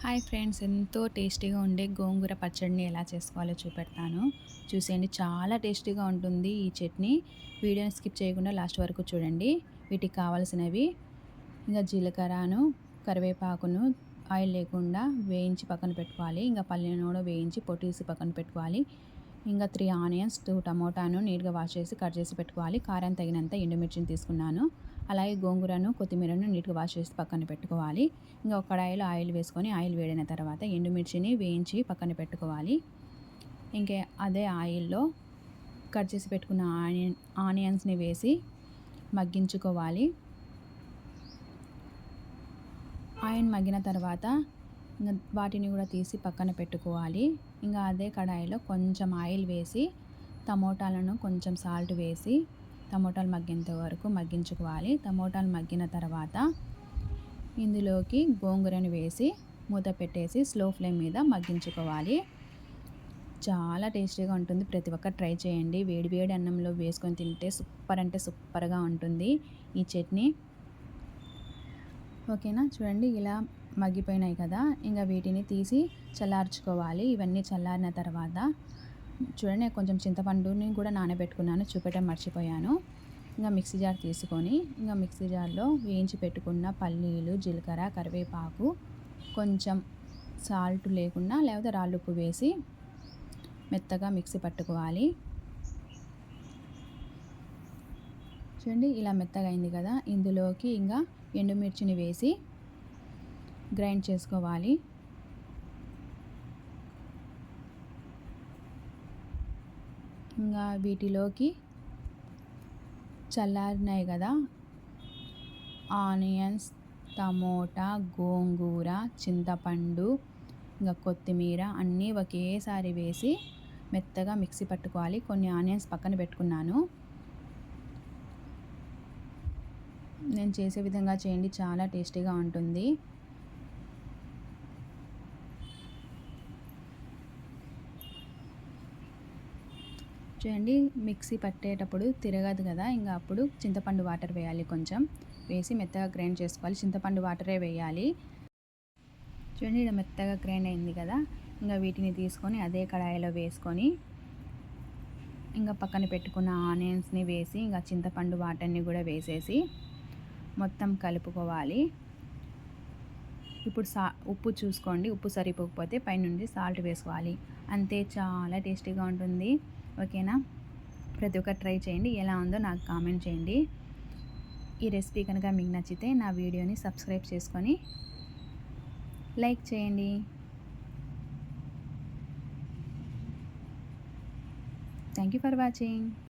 Hi friends ఎంతో టేస్టీగా ఉండే గోంగూర పచ్చడిని ఎలా చేసుకోవాలో చూపెడతాను. చూసేయండి చాలా టేస్టీగా ఉంటుంది ఈ చట్నీ. వీడియోని స్కిప్ చేయకుండా లాస్ట్ వరకు చూడండి. వీటికి కావాల్సినవి ఇంకా జీలకర్రను కరివేపాకును ఆయిల్ లేకుండా వేయించి పక్కన పెట్టుకోవాలి. ఇంకా పల్లెను కూడా వేయించి పొట్టేసి పక్కన పెట్టుకోవాలి. ఇంకా త్రీ ఆనియన్స్ టూ టమోటాను నీట్గా వాష్ చేసి కట్ చేసి పెట్టుకోవాలి. కారం తగినంత ఎండుమిర్చిని తీసుకున్నాను. అలాగే గోంగూరను కొత్తిమీరను నీట్గా వాష్ చేసి పక్కన పెట్టుకోవాలి. ఇంకా ఒక కడాయిలో ఆయిల్ వేసుకొని ఆయిల్ వేడిన తర్వాత ఎండుమిర్చిని వేయించి పక్కన పెట్టుకోవాలి. ఇంకే అదే ఆయిల్లో కట్ చేసి పెట్టుకున్న ఆనియన్ ఆనియన్స్ని వేసి మగ్గించుకోవాలి. ఆయిల్ మగ్గిన తర్వాత ఇంకా వాటిని కూడా తీసి పక్కన పెట్టుకోవాలి. ఇంకా అదే కడాయిలో కొంచెం ఆయిల్ వేసి టమోటాలను కొంచెం సాల్ట్ వేసి టమోటాలు మగ్గేంత వరకు మగ్గించుకోవాలి. టమోటాలు మగ్గిన తర్వాత ఇందులోకి గోంగూరను వేసి మూత పెట్టేసి స్లో ఫ్లేమ్ మీద మగ్గించుకోవాలి. చాలా టేస్టీగా ఉంటుంది. ప్రతి ఒక్క ట్రై చేయండి. వేడి వేడి అన్నంలో వేసుకొని తింటే సూపర్ అంటే సూపర్గా ఉంటుంది ఈ చట్నీ. ఓకేనా? చూడండి ఇలా మగ్గిపోయినాయి కదా. ఇంకా వీటిని తీసి చల్లార్చుకోవాలి. ఇవన్నీ చల్లారిన తర్వాత చూడండి కొంచెం చింతపండుని కూడా నానబెట్టుకున్నాను చూపెట్టం మర్చిపోయాను. ఇంకా మిక్సీ జార్ తీసుకొని ఇంకా మిక్సీ జార్లో వేయించి పెట్టుకున్న పల్లీలు జీలకర్ర కరివేపాకు కొంచెం సాల్ట్ లేకుండా లేకపోతే రాళ్ళుప్పు వేసి మెత్తగా మిక్సీ పట్టుకోవాలి. చూడండి ఇలా మెత్తగా అయింది కదా. ఇందులోకి ఇంకా ఎండుమిర్చిని వేసి గ్రైండ్ చేసుకోవాలి. ఇంకా వీటిలోకి చల్లారినాయి కదా. ఆనియన్స్ టమోటా గోంగూర చింతపండు ఇంకా కొత్తిమీర అన్నీ ఒకేసారి వేసి మెత్తగా మిక్సీ పట్టుకోవాలి. కొన్ని ఆనియన్స్ పక్కన పెట్టుకున్నాను. నేను చేసే విధంగా చేయండి. చాలా టేస్టీగా ఉంటుంది. చూడండి మిక్సీ పట్టేటప్పుడు తిరగదు కదా ఇంకా అప్పుడు చింతపండు వాటర్ వేయాలి కొంచెం. వేసి మెత్తగా గ్రైండ్ చేసుకోవాలి. చింతపండు వాటరే వేయాలి. చూడండి ఇలా మెత్తగా గ్రైండ్ అయింది కదా ఇంకా వీటిని తీసుకొని అదే కడాయిలో వేసుకొని ఇంకా పక్కన పెట్టుకున్న ఆనియన్స్ని వేసి ఇంకా చింతపండు వాటర్ని కూడా వేసేసి మొత్తం కలుపుకోవాలి. ఇప్పుడు సా ఉప్పు చూసుకోండి. ఉప్పు సరిపోకపోతే పైనుండి సాల్ట్ వేసుకోవాలి. అంతే చాలా టేస్టీగా ఉంటుంది. ఓకేనా? ప్రతి ఒక్కరు ట్రై చేయండి. ఎలా ఉందో నాకు కామెంట్ చేయండి. ఈ రెసిపీ కనుక మీకు నచ్చితే నా వీడియోని సబ్స్క్రైబ్ చేసుకొని లైక్ చేయండి. Thank you for watching.